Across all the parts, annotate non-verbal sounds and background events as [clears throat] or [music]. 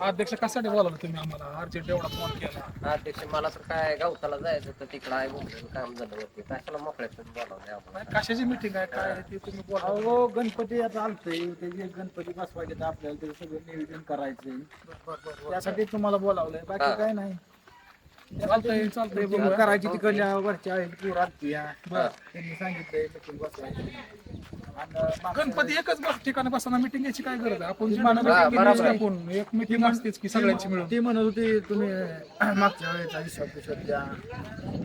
अध्यक्ष कशासाठी बोलावलं तुम्ही आम्हाला? अर्जंट एवढा फोन केला. अध्यक्ष मला तर काय गवताला जायचं तर तिकडं आहे बोलून काम झालं वरती. कशाला मोकळ्यात बोलावलं आम्हाला? नाही, कशाची मिटिंग आहे? काय आहे ते तुम्ही बोला. अहो गणपती आता आलतोय. त्याचे गणपती बसवायचे तर आपल्याला ते सगळं नियोजन करायचंय. त्यासाठी तुम्हाला बोलावलंय. बाकी हा. काय नाही. चालतंय चालतंय. करायची तिकडल्या वरच्या आहेत पूर आलती बरं. त्यांनी सांगितलंय meeting बसवायची आणि मागच्या गणपती एकच बस ठिकाणी बसताना मिटिंग याची काय गरज आहे? आपण एक मिटिंग असतेच की सगळ्यांची मिळून. ती म्हणत होती तुम्ही [clears throat] मागच्या वेळेचा हिशोब हिशोब द्या.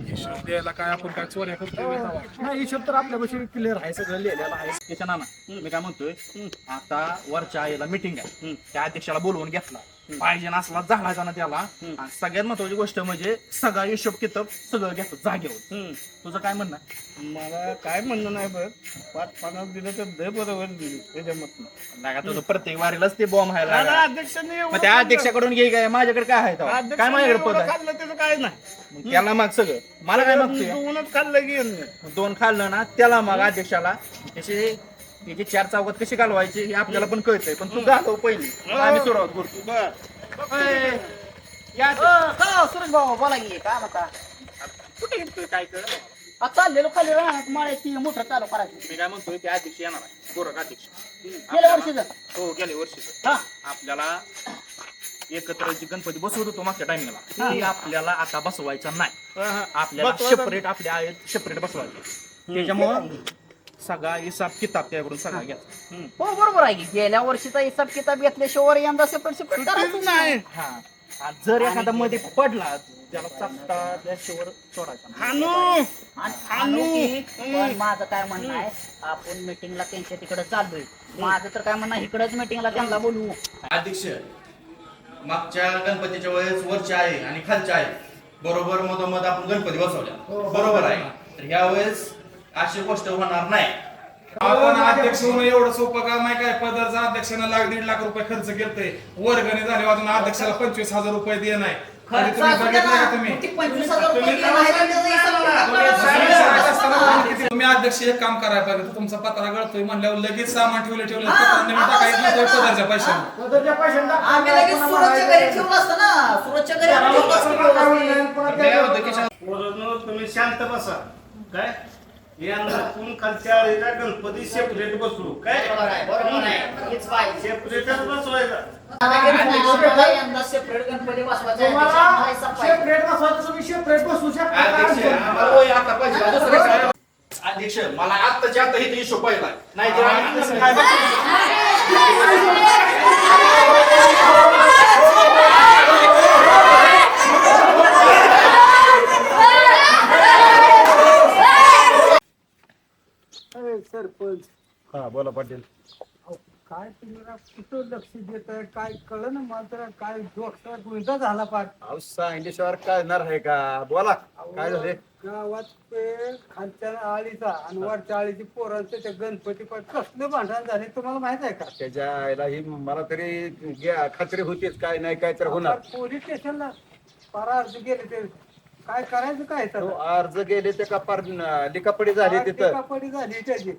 हिशोब द्यायला काय आपण काय चोऱ्या तेव्हा. नाही हिशोब तर आपल्यापाशी क्लिअर आहे सगळं लिहिलेलं आहे. त्याच्या नाना मी काय म्हणतोय आता वरच्या आईला मिटिंग आहे त्या अध्यक्षाला बोलवून घेतला. पाहिजे असला झाडाचा ना त्याला. आणि सगळ्यात महत्वाची गोष्ट म्हणजे सगळा हिशोब किताब सगळं घेतो जागेवर. तुझं काय म्हणणं आहे? मला काय म्हणणं नाही बघ पाच पन्नास दिलं तर दे बरोबर दिली त्याच्यामधून लागा तुझं प्रत्येक वारीलाच ते बॉम्ब आहे दादा लागा. अध्यक्षांनी एवढं मग त्या. अध्यक्षाकडून घे काय माझ्याकडे काय आहे तेव्हा? काय अध्यक्षांनी माझ्याकडे पद एवढं आहे? खाल्लं त्याचं काय नाही. मग त्याला माग सगळं. मला काय मागतोय? दोनच खाल्लं की यांनी. दोन खाल्लं ना त्याला मग अध्यक्षाला. त्याचे त्याची चार चौकात कशी घालवायची हे आपल्याला पण कळतंय पण तू घालव पहिली. मग आम्ही सुरुवात करतो बर या सुरेश भाऊ बोला की काय म्हणता? कुठे येतोय काय कर? चाललेलो खाली राहणार माळ्याची मोटर चालू करायची. मी काय म्हणतोय ते अध्यक्ष येणार आहे गोरख अध्यक्ष. गेल्या वर्षीच? हो गेल्या वर्षीच. हा. आपल्याला एकत्र जी गणपती बसवत होतो मागच्या टाइमिंगला ती आपल्याला आता बसवायचा नाही. आपल्याला बसवायचा सेपरेट आपल्या आहेत सेपरेट बसवायचे. त्याच्यामुळं सगळा हिसाब किताब त्याकडून सगळा घ्या. हो बरोबर आहे की. गेल्या वर्षीचा हिसाब किताब घेतल्याशिवाय यंदा सेपरेट सेपरेट करायचं नाही. हा. आणि जर एखादा मध्ये पडला त्याला चपटा त्याशिवर सोडायचा. नाही. हानू! आणि आणू की, पण माझं काय म्हणणं आहे आपण मीटिंगला त्यांच्या तिकडे चाललोय. माझं तर काय म्हणणं इकडच मीटिंगला त्यांना बोलवू अध्यक्ष मागच्या गणपतीच्या वेळेस वरच्या आहे आणि खालच्या आहे. बरोबर मधोमध आपण गणपती बसवल्या. बरोबर आहे. तर ह्या वेळेस अशी गोष्ट होणार नाही. आपण अध्यक्ष होणं एवढं सोपं काम आहे काय पदाचा अध्यक्षानं लाख दीड लाख रुपये खर्च केलते. वर्गणी झाले अजून अध्यक्षाला पंचवीस हजार रुपये दे नाही. तुम्ही बघितलं का अध्यक्ष एक काम करायला पाहिजे तुमचा पत्रा गळतोय म्हणल्यावर लगेच सामान ठेवले ठेवले पत्रा नवीन टाकायचं नव्हतं पदाच्या पैशाने. पैशांना आम्ही लगेच सुरतच्या घरी ठेवलं असतं ना. सुरतच्या घरी आम्ही ठेवलं असतं. तुम्ही शांत बसा. काय? आपण खालच्या आळीला गणपती सेपरेट बसवू काय बरोबर आहे, बरोबर आहे. हेच पाहिजे. सेपरेटच बसवायचा आम्हाला यंदा सेपरेट गणपती बसवायचा आहे. आम्हाला हिसाब पाहिजे. सेपरेट बसवायचं तुम्ही सेपरेट बसवू अध्यक्ष शकता आम्हाला वय आता पाहिजे दुसरं काय? अध्यक्ष मला आत्ताच्या आता इथे हिशोब पाहिला नाही तर आम्ही कसं काय बसू? [laughs] [laughs] [laughs] सरपंच. हा बोला पाटील. काय तुम्ही राव कुठं लक्ष देत काय कळलं ना मला तर? काय गुंता झाला पाठ अहो काय येणार आहे का? बोला काय झाले? गावात ते खालच्या आळीचा आणि वरच्या आळीची पोरांचं त्या गणपती पण कसलं भांडण झाले तुम्हाला माहीत आहे का? त्याच्या आईला ही मला तरी गे- खात्री होतीच. काय नाही काय तर होणार. पोलीस स्टेशनला पारा अर्ज गेले ते. काय करायचं काय तर तो अर्ज गेले ते का पार न- लिकापडी झाली तिथं. कापडी झाली त्याची.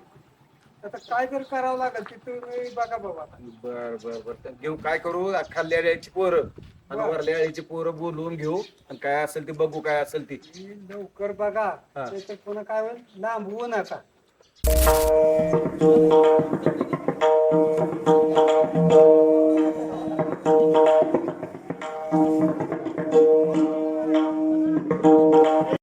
आता काय तर करावं लागेल ते तुम्ही बघा बाबा. बर बर बर. तर घेऊ काय करू? खाल्ल्या यायची पोरं. आणि वरल्या यायची पोरं बोलवून घेऊ. आणि काय असेल ते बघू काय असेल ती. लवकर बघा. हा. नाहीतर पुन्हा काय होईल? लांबवू नका.